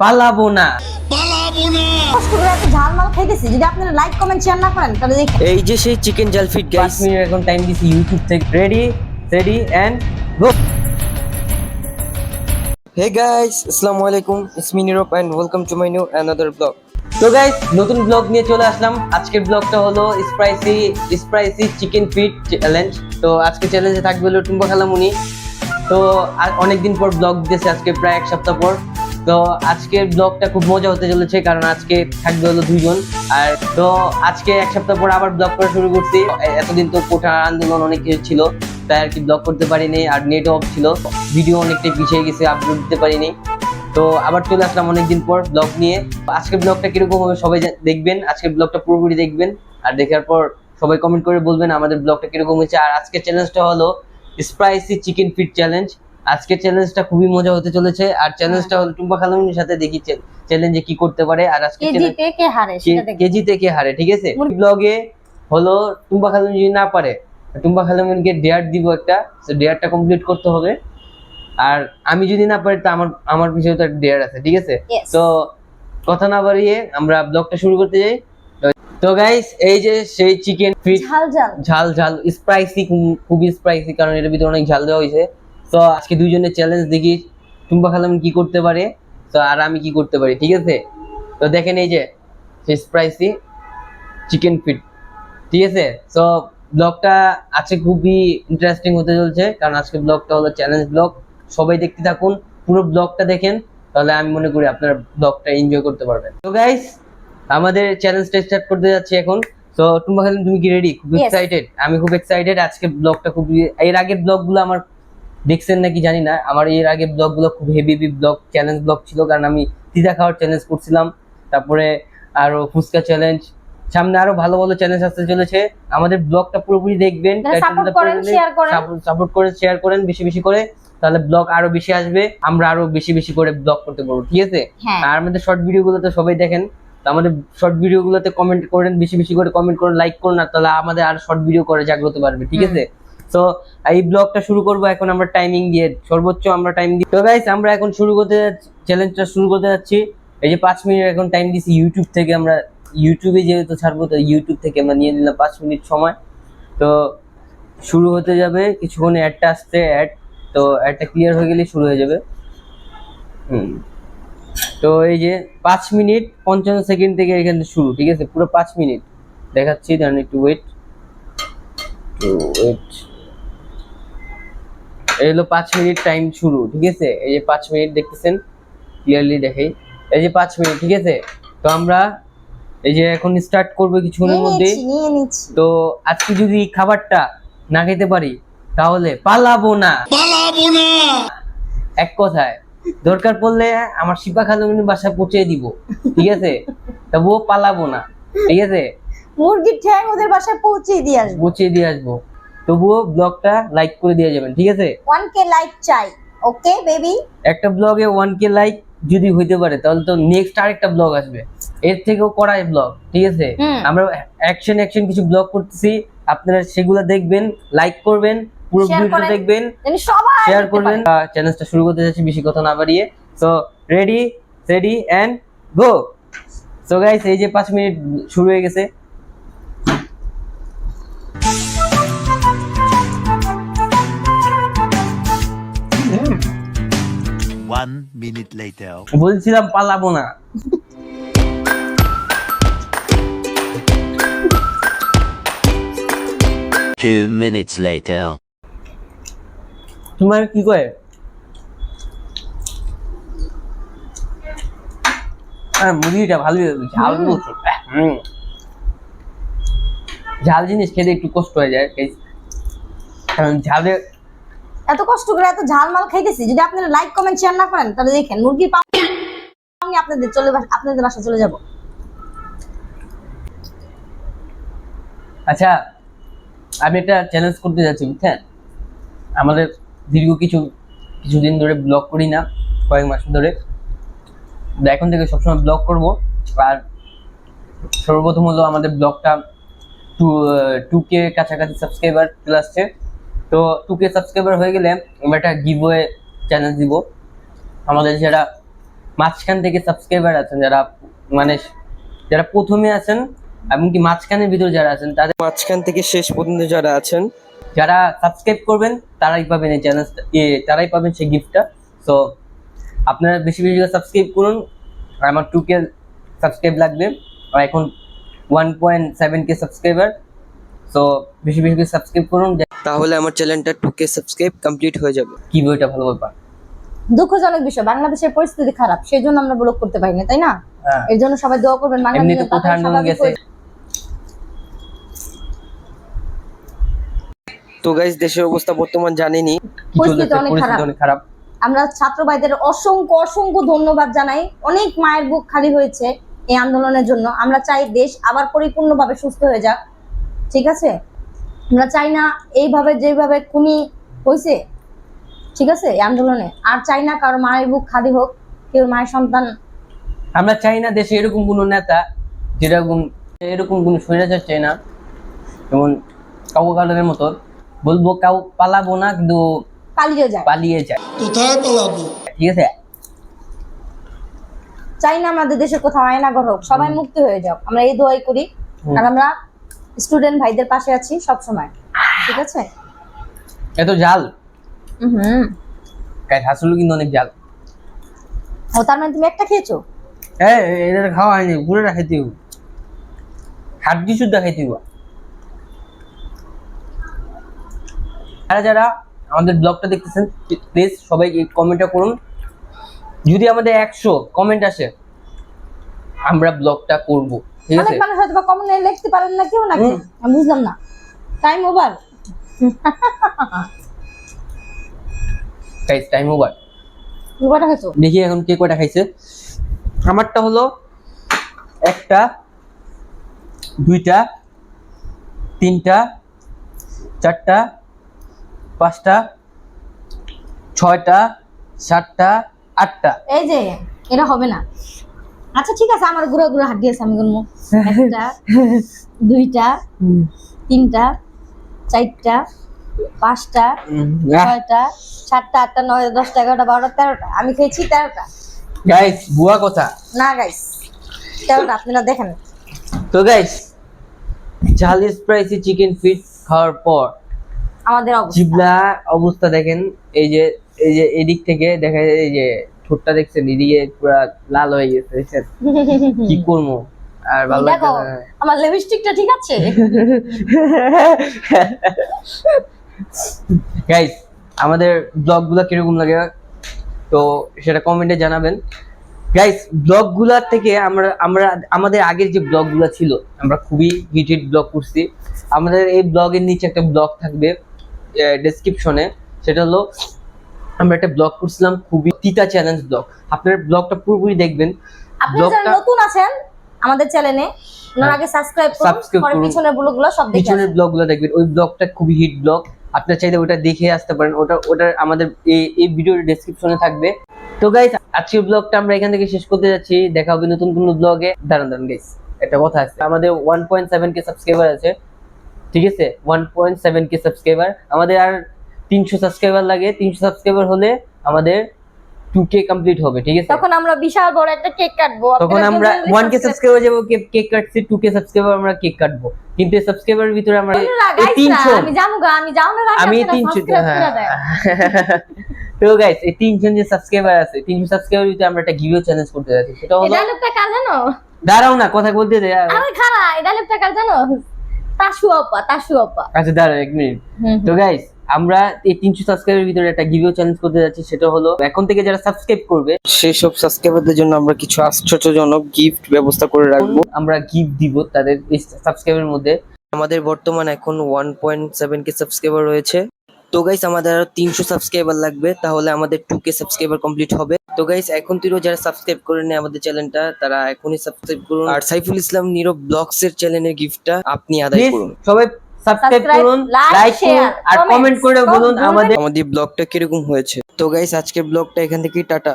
পালাবো না ঝালমাল খাইতেছি যদি আপনারা লাইক কমেন্ট শেয়ার না করেন তাহলে দেখেন। এই যে সেই চিকেন জাল ফিট গাইস মিনিট এখন টাইম দিছি ইউটিউব থেকে। Ready ready and go hey guys আসসালামু আলাইকুম। It's me Nirob and welcome to my new another blog তো গাইস নতুন ব্লগ নিয়ে চলে আসলাম। আজকের ব্লগটা হলো spicy spicy chicken fit challenge তো আজকে চ্যালেঞ্জে থাকবে হলো টুম্বা খালামুনি। তো অনেকদিন পর ব্লগ দিতেছে আজকে প্রায় এক সপ্তাহ পর। তো আজকের ব্লগটা খুব মজা হতে চলেছে, কারণ আজকে থাকবে হলো দুইজন। আর তো আজকে এক সপ্তাহ পর আবার ব্লগ করা শুরু করছি। এতদিন তো কোঠা আন্দোলন অনেক কিছু ছিল, তাই আর কি ব্লগ করতে পারিনি, আর নেট অফ ছিল। ভিডিও অনেকটাই পিছিয়ে গেছে আপলোড দিতে পারিনি। তো আবার চলে আসলাম অনেকদিন পর ব্লগ নিয়ে। আজকের ব্লগটা কীরকম হবে সবাই দেখবেন, আজকের ব্লগটা পুরোপুরি দেখবেন। আর দেখার পর সবাই কমেন্ট করে বলবেন আমাদের ব্লগটা কীরকম হয়েছে। আর আজকের চ্যালেঞ্জটা হলো স্পাইসি চিকেন ফিট চ্যালেঞ্জ আজকের চ্যালেঞ্জটা খুবই মজা হতে চলেছে। আর চ্যালেঞ্জটা হলো টুম্পা খালামিনের সাথে দেখি চ্যালেঞ্জে কি করতে পারে আর আজকে কে হারে কেজিতে কে হারে ঠিক আছে? ব্লগে হলো টুম্পা খালামি যদি না পারে টুম্পা খালামিনকে ডেয়ার দিব একটা ডেয়ারটা কমপ্লিট করতে হবে। আর আমি যদি না পারি তো আমার আমার পিছনে তো ডেয়ার আছে ঠিক আছে? তো কথা না বাড়িয়ে আমরা ব্লগটা শুরু করতে যাই। তো- গাইস এই যে সেই চিকেন ঝাল ঝাল। ঝাল ঝাল স্পাইসি খুবই স্পাইসি কারণ এটার ভিতরে অনেক ঝাল দেওয়া হয়েছে। তো আজকে দুইজনের চ্যালেঞ্জ দেখি টুম্পা খালাম কি করতে পারে তো আর আমি কি করতে পারি ঠিক আছে? তো দেখেন এই যে স্পাইসি চিকেন ফিট ঠিক আছে? তো ব্লগটা আজকে খুবই ইন্টারেস্টিং হতে চলছে কারণ আজকে ব্লগটা হলো চ্যালেঞ্জ ব্লগ সবাই দেখতে থাকুন পুরো ব্লগটা দেখেন তাহলে আমি মনে করি আপনার ব্লগটা এনজয় করতে পারবেন। তো গাইস আমাদের চ্যালেঞ্জটা স্টার্ট করতে যাচ্ছি এখন। তো টুম্বা খালিম তুমি কি রেডি খুব. এক্সাইটেড আমি খুব এক্সাইটেড আজকে ব্লগটা খুব এর আগের ব্লগগুলো আমার দেখছেন নাকি জানি না। আমার এর আগে ব্লগগুলো খুব heavy heavy blog challenge blog ছিল কারণ আমি পিজা খাওয়ার চ্যালেঞ্জ করছিলাম। তারপরে আরও ফুচকা চ্যালেঞ্জ সামনে আরও ভালো ভালো চ্যালেঞ্জ আসতে চলেছে। আমাদের ব্লগটা পুরোপুরি দেখবেন করেন, সাপোর্ট করে শেয়ার করেন বেশি বেশি করে। তাহলে ব্লগ আরও বেশি আসবে আমরা আরও বেশি বেশি করে ব্লগ করতে পারব ঠিক আছে? হ্যাঁ। আর আমাদের শর্ট ভিডিও গুলো তো সবাই দেখেন। আমাদের শর্ট ভিডিও গুলোতে কমেন্ট করেন বেশি বেশি করে কমেন্ট করেন লাইক করুন আর তাহলে আমাদের আর শর্ট ভিডিও করে জাগ্রত পারবে ঠিক আছে? তো এই ব্লগটা শুরু করব, এখন আমরা টাইমিং দিয়ে, সর্বোচ্চ আমরা টাইম দিই তো গাইস আমরা এখন শুরু করতে চ্যালেঞ্জটা শুরু করতে যাচ্ছি। এই যে পাঁচ মিনিট এখন টাইম দিছি ইউটিউব থেকে আমরা ইউটিউবে যেহেতু ছাড়বো, তো ইউটিউব থেকে আমরা নিয়ে নিলাম পাঁচ মিনিট সময়। তো, শুরু হতে যাবে, কিছুক্ষণে অ্যাডটা আসছে অ্যাড তো অ্যাডটা ক্লিয়ার হয়ে গেলে শুরু হয়ে যাবে। হুম। তো এই যে পাঁচ মিনিট পঞ্চান্ন সেকেন্ড থেকে এখানে শুরু, ঠিক আছে? পুরো পাঁচ মিনিট। দেখাচ্ছি দাঁড়ান একটু ওয়েট টু ওয়েট এই হলো পাঁচ মিনিট টাইম শুরু ঠিক আছে? এই যে পাঁচ মিনিট দেখতেছেন ক্লিয়ারলি দেখাই। এই যে পাঁচ মিনিট ঠিক আছে? তো আমরা এই যে এখন স্টার্ট করব কিছুক্ষণের মধ্যে। তো আজকে যদি খাবারটা না খেতে পারি তাহলে পালাবো না। পালাবো না। এক কথায় দরকার পড়লে আমার শিপা খালামিনী বাসায় পৌঁছে দিব ঠিক আছে? তবুও পালাবো না ঠিক আছে? মুরগির ঠ্যাং ওদের বাসায় পৌঁছে দিয়ে আসব। পৌঁছে দিয়ে আসব। তবুও ব্লগটা লাইক করে দিয়ে যাবেন ঠিক আছে? ওয়ান কে লাইক চাই ওকে বেবি একটা ব্লগে ওয়ান কে লাইক যদি হইতে পারে তাহলে তো নেক্সট আরেকটা ব্লগ আসবে। এর থেকেও করাই ব্লগ ঠিক আছে? আমরা অ্যাকশন অ্যাকশন কিছু ব্লগ করতেছি আপনারা সেগুলো দেখবেন লাইক করবেন পুরো ভিডিও দেখবেন শেয়ার করবেন। চ্যানেলটা শুরু করতে যাচ্ছি বেশি কথা না বাড়িয়ে। So ready ready and go so guys এই যে পাঁচ মিনিট শুরু হয়ে গেছে। One minute later. বলছিলাম পালাবো না Two minutes later. তোমার কি কয় মুরগিটা ভালোই হয়েছে, ঝাল হুম। বলছো ঝাল জিনিস খেতে একটু কষ্ট হয়ে যায় কারণ ঝালে এত কষ্ট করে এত ঝালমাল খাইতেছি, যদি আপনারা লাইক কমেন্ট শেয়ার না করেন, তাহলে দেখেন মুরগির পাও আমি আপনাদের চলে আপনাদের বাসা চলে যাব। আচ্ছা আমি একটা চ্যালেঞ্জ করতে যাচ্ছি, বুঝছেন? আমাদের দীর্ঘ কিছু কিছুদিন ধরে ব্লগ করি না, কয়েক মাস ধরে। এখন থেকে সবসময় ব্লগ করব, আর সর্বপ্রথম হলো আমাদের ব্লগটা টু টু কে কাছাকাছি সাবস্ক্রাইবার চলে আসছে তো টু কে সাবস্ক্রাইবার হয়ে গেলে আমরা একটা গিভওয়ে চ্যালেঞ্জ দিব। আমাদের যারা মাঝখান থেকে সাবস্ক্রাইবার আছেন যারা মানে যারা প্রথমে আছেন এমনকি মাঝখানের ভিতরে যারা আছেন তাদের মাঝখান থেকে শেষ পর্যন্ত যারা আছেন যারা সাবস্ক্রাইব করবেন তারাই পাবেন এই চ্যানেল তারাই পাবেন সেই গিফটটা সো আপনারা বেশি বেশি করে সাবস্ক্রাইব করুন। আর আমার টু কে সাবস্ক্রাইব লাগবে। আর এখন one point seven K subscriber so বেশি বেশি করে সাবস্ক্রাইব করুন। তাহলে আমার চ্যানেলটা টু কে সাবস্ক্রাইব কমপ্লিট হয়ে যাবে। কি বইটা ভালো বলবা? দুঃখজনক বিষয় বাংলাদেশের পরিস্থিতি খারাপ সেই জন্য আমরা ব্লগ করতে পারি না তাই না? হ্যাঁ। এর জন্য সবাই দোয়া করবেন বাংলাদেশ গেছে? তো গাইস দেশের অবস্থা বর্তমান জানেনি। পরিস্থিতি অনেক খারাপ। অনেক খারাপ। আমরা ছাত্র ভাইদের অসংখ্য অসংখ্য ধন্যবাদ জানাই। অনেক মায়ের বুক খালি হয়েছে এই আন্দোলনের জন্য। আমরা চাই দেশ আবার পরিপূর্ণভাবে সুস্থ হয়ে যাক। ঠিক আছে? আমরা চাই না এইভাবে যেভাবে খুনি হয়েছে ঠিক আছে এই আন্দোলনে। আর চাই না কারও মায়ের বুক খালি হোক কেউ মায়ের সন্তান। আমরা চাই না দেশে এরকম কোনো নেতা যেরকম এরকম কোনো স্বৈরাচার চাই না। যেমন কাউ কালের মতো বলব কাউ পালাবো না কিন্তু পালিয়ে যায়। পালিয়ে যায়। কোথায় পালাবো? ঠিক আছে? চাই না আমাদের দেশে কোথাও আয়না ঘর হোক সবাই মুক্তি হয়ে যাক। আমরা এই দোয়াই করি। আর আমরা স্টুডেন্ট ভাইদের পাশে আছি সব সময়। ঠিক আছে? এত জাল। হুম। গাইস আসলে কিন্তু অনেক জাল। ও তার মানে তুমি একটা খেয়েছো? হ্যাঁ এটা খাওয়া হয়নি পুরোটা খাইতে হইব। হাড্ডি শুদ্ধ খাইতে হইব। যারা যারা আমাদের ব্লগটা দেখতেছেন প্লিজ সবাই কমেন্টটা করুন। যদি আমাদের একশো কমেন্ট আসে আমরা ব্লগটা করব। অনেক মানুষ হয়তো কমনে লিখতে পারেন না কেউ নাকি? আমি বুঝলাম না। টাইম ওভার টাইম ওভার কটা খেয়েছো দেখি এখন কে কয়টা খাইছে। আমারটা হলো একটা দুইটা তিনটা চারটা পাঁচটা ছয়টা সাতটা আটটা। এই যে এটা হবে না। আচ্ছা ঠিক আছে আমার গুঁড়ো গুঁড়ো হাড্ডি আছে আমি গুনবো। একটা দুইটা তিনটা চারটা পাঁচটা ছয়টা সাতটা আটটা নয় দশটা এগারোটা বারোটা তেরোটা। আমি খেয়েছি তেরোটা। গাইস বুয়া কথা? না গাইস তেরোটা আপনারা দেখেন। তো গাইস ঝাল স্পাইসি চিকেন ফিট খাওয়ার পর আমাদের জিবলা অবস্থা দেখেন এই যে এই যে এদিক থেকে দেখা যায় এই যে ঠোঁটটা দেখছেন এদিকে পুরা লাল হয়ে গেছে দেখছেন? কি করব? আর ভালো দেখো আমার লিপস্টিকটা ঠিক আছে? গাইস আমাদের ব্লগগুলো কীরকম লাগে তো সেটা কমেন্টে জানাবেন। গাইস ব্লগগুলার থেকে আমরা আমরা আমাদের আগের যে ব্লগগুলো ছিল আমরা খুবই হিটেড ব্লগ করছি। আমাদের এই ব্লগের নিচে একটা ব্লগ থাকবে ডেসক্রিপশনে সেটা হলো আমরা একটা ব্লগ করছিলাম খুবই তিতা চ্যালেঞ্জ ব্লগ আপনার ব্লগটা পুরোপুরি দেখবেন। আপনি যারা নতুন আছেন আমাদের চ্যানেলে ওনার আগে সাবস্ক্রাইব করুন পরে। পিছনের ব্লগগুলো সব দেখে পিছনের ব্লগগুলো দেখবেন। ওই ব্লগটা খুবই হিট ব্লগ আপনার চাইলে ওটা দেখে আসতে পারেন। ওটা ওটা আমাদের এই এই ভিডিওর ডেসক্রিপশনে থাকবে। তো গাইস আজকের ব্লগটা আমরা এখান থেকে শেষ করতে যাচ্ছি। দেখা হবে নতুন কোনো ব্লগে দাঁড়ান দাঁড়ান গাইস একটা কথা আছে। আমাদের one point seven K subscriber আছে। ঠিক আছে? One point seven K subscriber আমাদের আর তিনশো সাবস্ক্রাইবার লাগে তিনশো সাবস্ক্রাইবার হলে আমাদের টু কে কমপ্লিট হবে ঠিক আছে? তখন আমরা বিশাল বড় একটা কেক কাটবো। তখন আমরা ওয়ান কে সাবস্ক্রাইবার যাব কেক কাটছি টু কে সাবস্ক্রাইবার আমরা কেক কাটবো। কিন্তু এই সাবস্ক্রাইবারের ভিতরে আমরা তিনশো আমি জানো আমি যাও না আমি তিনশো হ্যাঁ। তো গাইস এই তিনজন যে সাবস্ক্রাইবার আছে তিনশো সাবস্ক্রাইবার ভিতরে আমরা একটা গিভও চ্যালেঞ্জ করতে যাচ্ছি সেটা হলো কার জানো? দাঁড়াও না কথা বলতে দে আরে ডায়লগটা কার জানো? তাসু আপা তাসু আপা। আচ্ছা দাঁড়াও এক মিনিট তো গাইস আমরা এই তিনশো সাবস্ক্রাইবের ভিতরে একটা গিভিও চ্যালেঞ্জ করতে যাচ্ছি সেটা হলো এখন থেকে যারা সাবস্ক্রাইব করবে সেই সব সাবস্ক্রাইবারদের জন্য আমরা কিছু আশ্চর্যজনক গিফট ব্যবস্থা করে রাখব। আমরা গিফট দিব তাদের এই সাবস্ক্রাইবের মধ্যে। আমাদের বর্তমান এখন one point seven K subscriber রয়েছে। তো গাইস আমাদের আরও তিনশো সাবস্ক্রাইবার লাগবে তাহলে আমাদের টু কে সাবস্ক্রাইবার কমপ্লিট হবে। তো গাইস এখন তিরও যারা সাবস্ক্রাইব করে নেয় আমাদের চ্যানেলটা তারা এখনই সাবস্ক্রাইব করুন। আর সাইফুল ইসলাম নীরব ব্লগস এর চ্যানেলের গিফটটা আপনি আদায় করুন। সবাই সাবস্ক্রাইব করুন লাইক করুন আর কমেন্ট করে বলুন আমাদের আমাদের ব্লগটা কীরকম হয়েছে? তো গাইস আজকের ব্লগটা এখান থেকেই টাটা।